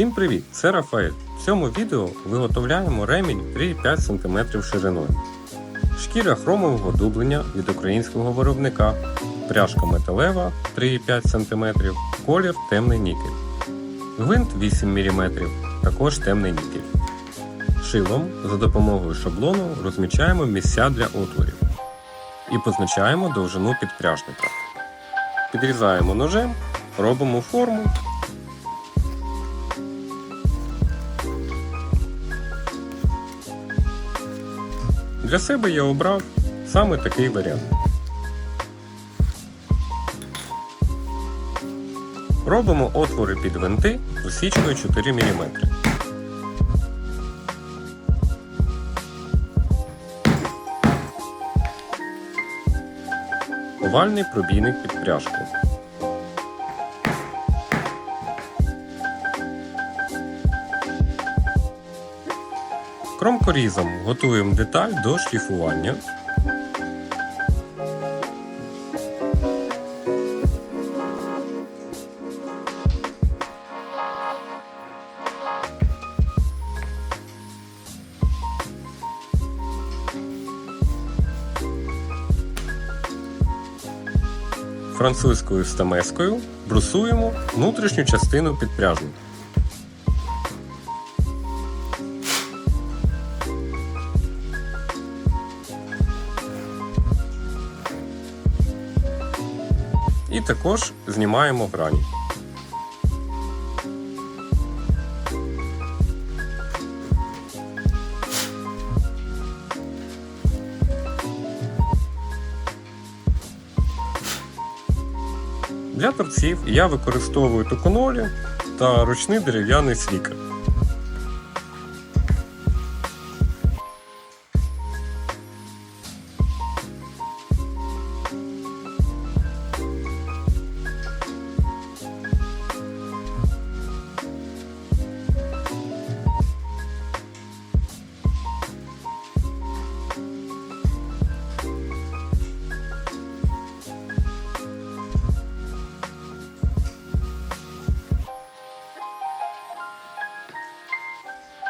Всім привіт! Це Рафаель. В цьому відео виготовляємо ремінь 3,5 см шириною. Шкіра хромового дублення від українського виробника, пряжка металева 3,5 см, колір темний нікель. Гвинт 8 мм, також темний нікель. Шилом за допомогою шаблону розмічаємо місця для отворів і позначаємо довжину підпряжника. Підрізаємо ножем, робимо форму Для себе я обрав саме такий варіант. Робимо отвори під винти розсічкою 4 мм. Овальний пробійник під пряжку. Кромкорізом готуємо деталь до шліфування. Французькою стамескою брусуємо внутрішню частину підпряжника. І також знімаємо грані. Для торців я використовую токонолі та ручний дерев'яний слікер.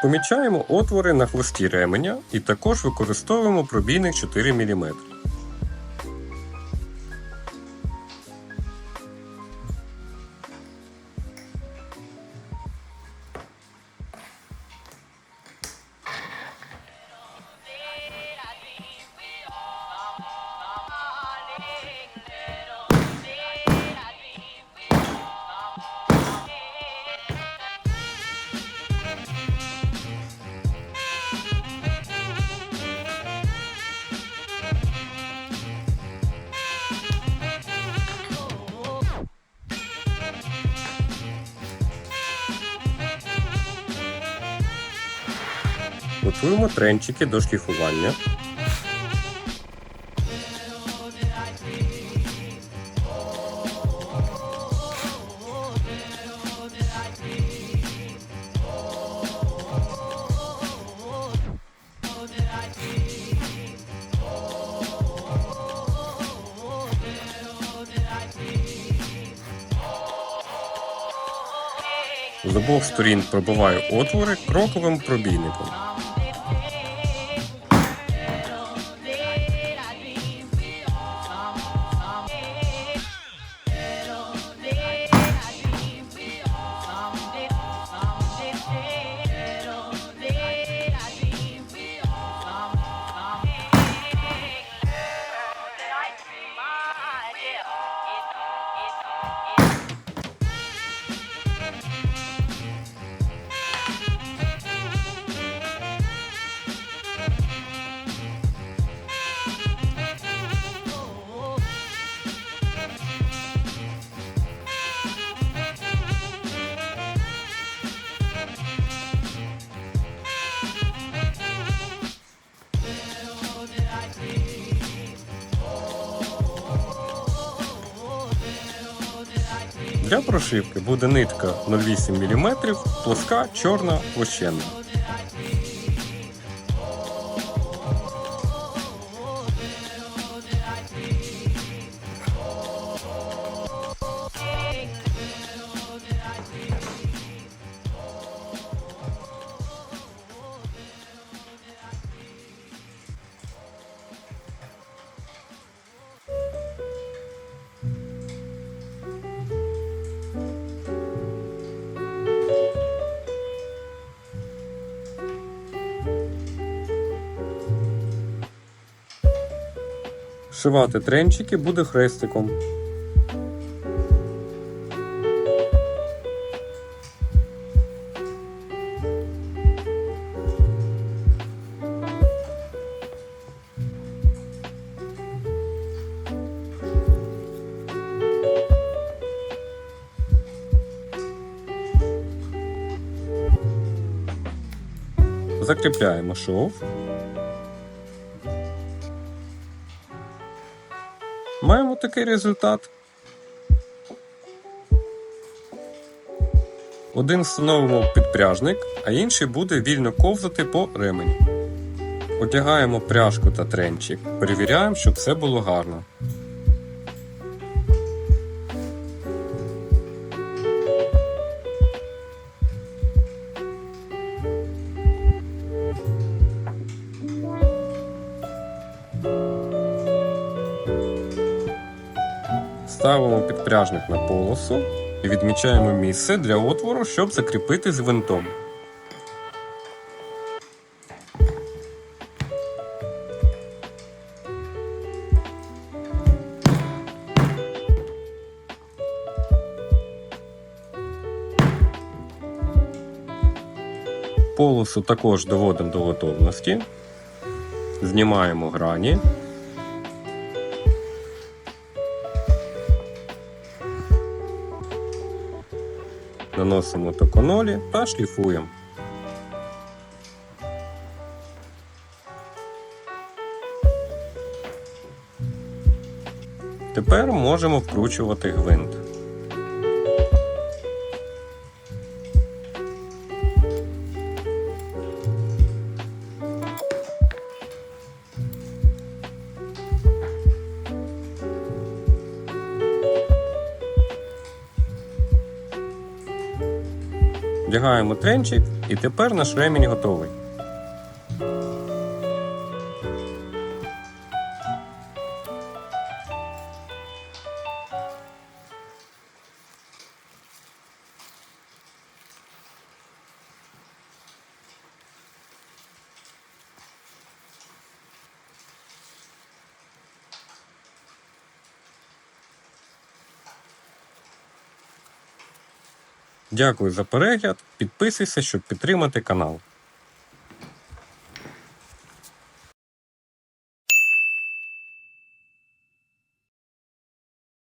Помічаємо отвори на хвості ременя і також використовуємо пробійник 4 мм. Готуємо тренчики до шліфування. З обох сторін пробиваю отвори кроковим пробійником. Для прошивки буде нитка 0,8 мм, плоска, чорна, площенна. Зшивати тренчики буде хрестиком. Закріпляємо шов. Маємо такий результат. Один встановимо підпряжник, а інший буде вільно ковзати по ремені. Одягаємо пряжку та тренчик. Перевіряємо, щоб все було гарно. Ставимо підпряжник на полосу і відмічаємо місце для отвору, щоб закріпити з винтом. Полосу також доводимо до готовності. Знімаємо грані. Наносимо токонолі та шліфуємо. Тепер можемо вкручувати гвинт. Вдягаємо тренчик і тепер наш ремінь готовий. Дякую за перегляд. Підписуйся, щоб підтримати канал.